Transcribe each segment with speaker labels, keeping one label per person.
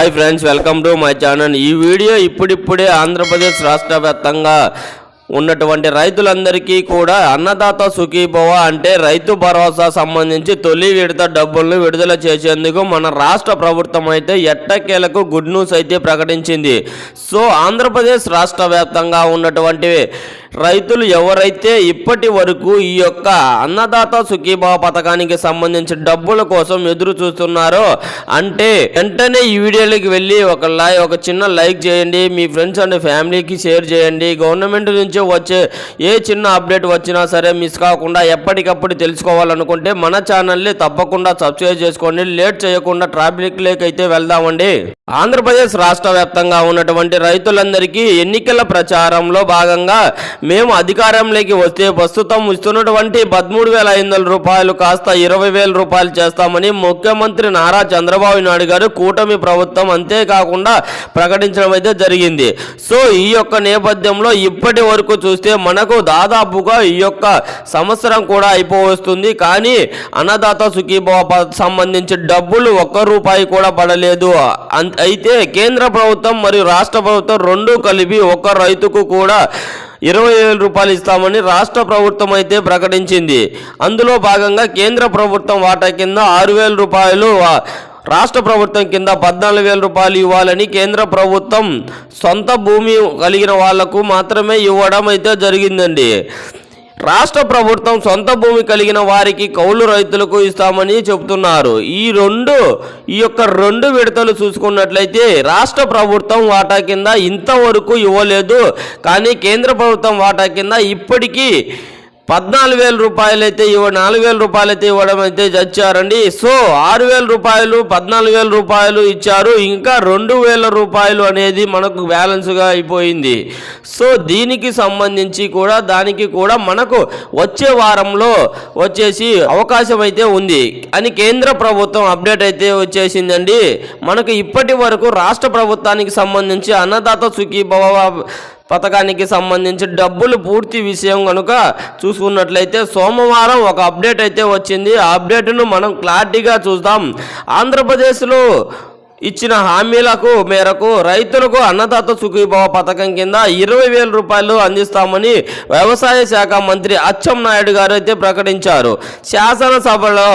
Speaker 1: Hi friends welcome to my channel ఈ video ఇప్పుడిప్పుడే ఆంధ్రప్రదేశ్ రాష్ట్ర వ్యాప్తంగా ఉన్నటువంటి రైతులందరికీ కూడా అన్నదాత సుఖీభవ అంటే రైతు భరోసా సంబంధించి తొలి విడత డబ్బులను విడుదల చేసేందుకు మన రాష్ట్ర ప్రభుత్వం అయితే ఎట్టకేలకు గుడ్ న్యూస్ అయితే ప్రకటించింది. సో ఆంధ్రప్రదేశ్ రాష్ట్ర వ్యాప్తంగా ఉన్నటువంటి రైతులు ఎవరైతే ఇప్పటి వరకు ఈ యొక్క అన్నదాత సుఖీభావ పథకానికి సంబంధించి డబ్బుల కోసం ఎదురు చూస్తున్నారో అంటే వెంటనే ఈ వీడియోలోకి వెళ్ళి ఒక లై ఒక చిన్న లైక్ చేయండి మీ ఫ్రెండ్స్ అండ్ ఫ్యామిలీకి షేర్ చేయండి. గవర్నమెంట్ నుంచి వచ్చే ఏ చిన్న అప్డేట్ వచ్చినా సరే మిస్ కాకుండా ఎప్పటికప్పుడు తెలుసుకోవాలనుకుంటే మన ఛానల్ని తప్పకుండా సబ్స్క్రైబ్ చేసుకోండి. లేట్ చేయకుండా ట్రాఫిక్ లేక్ అయితే వెళ్దామండి. ఆంధ్రప్రదేశ్ రాష్ట్ర వ్యాప్తంగా ఉన్నటువంటి రైతులందరికీ ఎన్నికల ప్రచారంలో భాగంగా మేము అధికారంలోకి వస్తే ప్రస్తుతం ఇస్తున్నటువంటి పదమూడు వేల ఐదు వందల రూపాయలు కాస్త ఇరవై వేల రూపాయలు చేస్తామని ముఖ్యమంత్రి నారా చంద్రబాబు నాయుడు గారు కూటమి ప్రభుత్వం అంతేకాకుండా ప్రకటించడం అయితే జరిగింది. సో ఈ యొక్క నేపథ్యంలో ఇప్పటి వరకు చూస్తే మనకు దాదాపుగా ఈ యొక్క సంవత్సరం కూడా అయిపోవస్తుంది. కానీ అన్నదాత సుఖీభావ సంబంధించి డబ్బులు ఒక్క రూపాయి కూడా పడలేదు. అయితే కేంద్ర ప్రభుత్వం మరియు రాష్ట్ర ప్రభుత్వం రెండు కలిపి ఒక్క రైతుకు కూడా ఇరవై వేల రూపాయలు ఇస్తామని రాష్ట్ర ప్రభుత్వం అయితే ప్రకటించింది. అందులో భాగంగా కేంద్ర ప్రభుత్వం వాటా కింద ఆరు వేల రూపాయలు రాష్ట్ర ప్రభుత్వం కింద పద్నాలుగు వేల రూపాయలు ఇవ్వాలని కేంద్ర ప్రభుత్వం సొంత భూమి కలిగిన వాళ్ళకు మాత్రమే ఇవ్వడం అయితే జరిగిందండి. రాష్ట్ర ప్రభుత్వం సొంత భూమి కలిగిన వారికి కౌలు రైతులకు ఇస్తామని చెబుతున్నారు. ఈ రెండు ఈ యొక్క రెండు విడతలు చూసుకున్నట్లయితే రాష్ట్ర ప్రభుత్వం వాటా కింద ఇంతవరకు ఇవ్వలేదు. కానీ కేంద్ర ప్రభుత్వం వాటా కింద ఇప్పటికీ పద్నాలుగు వేల రూపాయలు అయితే ఇవ్వ నాలుగు వేల రూపాయలు అయితే ఇవ్వడం అయితే చచ్చారండి. సో ఆరు వేల రూపాయలు పద్నాలుగు వేల రూపాయలు ఇచ్చారు. ఇంకా రెండు వేల రూపాయలు అనేది మనకు బ్యాలెన్స్గా అయిపోయింది. సో దీనికి సంబంధించి కూడా దానికి కూడా మనకు వచ్చే వారంలో వచ్చేసి అవకాశం అయితే ఉంది. అని కేంద్ర ప్రభుత్వం అప్డేట్ అయితే వచ్చేసిందండి. మనకు ఇప్పటి వరకు రాష్ట్ర ప్రభుత్వానికి సంబంధించి అన్నదాత సుఖీభవ పథకానికి సంబంధించి డబ్బులు పూర్తి విషయం కనుక చూసుకున్నట్లయితే సోమవారం ఒక అప్డేట్ అయితే వచ్చింది. ఆ అప్డేట్ను మనం క్లారిటీగా చూద్దాం. ఆంధ్రప్రదేశ్లో ఇచ్చిన హామీలకు మేరకు రైతులకు అన్నదాత సుఖీభావ పథకం కింద ఇరవై వేల రూపాయలు అందిస్తామని వ్యవసాయ శాఖ మంత్రి అచ్చెం నాయుడు గారు అయితే ప్రకటించారు. శాసనసభలో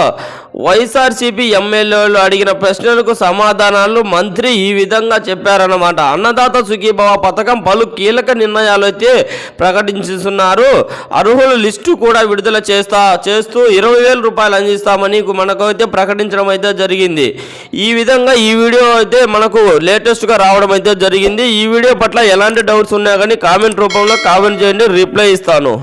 Speaker 1: వైఎస్ఆర్సీపీ ఎమ్మెల్యేలు అడిగిన ప్రశ్నలకు సమాధానాలు మంత్రి ఈ విధంగా చెప్పారన్నమాట. అన్నదాత సుఖీభావ పథకం పలు కీలక నిర్ణయాలు అయితే ప్రకటించుతున్నారు అర్హుల లిస్టు కూడా విడుదల చేస్తా చేస్తూ ఇరవై వేల రూపాయలు అందిస్తామని మనకు అయితే ప్రకటించడం అయితే జరిగింది. ఈ విధంగా ఈ వీడియో అయితే మనకు లేటెస్ట్గా రావడం అయితే జరిగింది. ఈ వీడియో పట్ల ఎలాంటి డౌట్స్ ఉన్నా కానీ కామెంట్ రూపంలో కామెంట్ చేయండి. రిప్లై ఇస్తాను.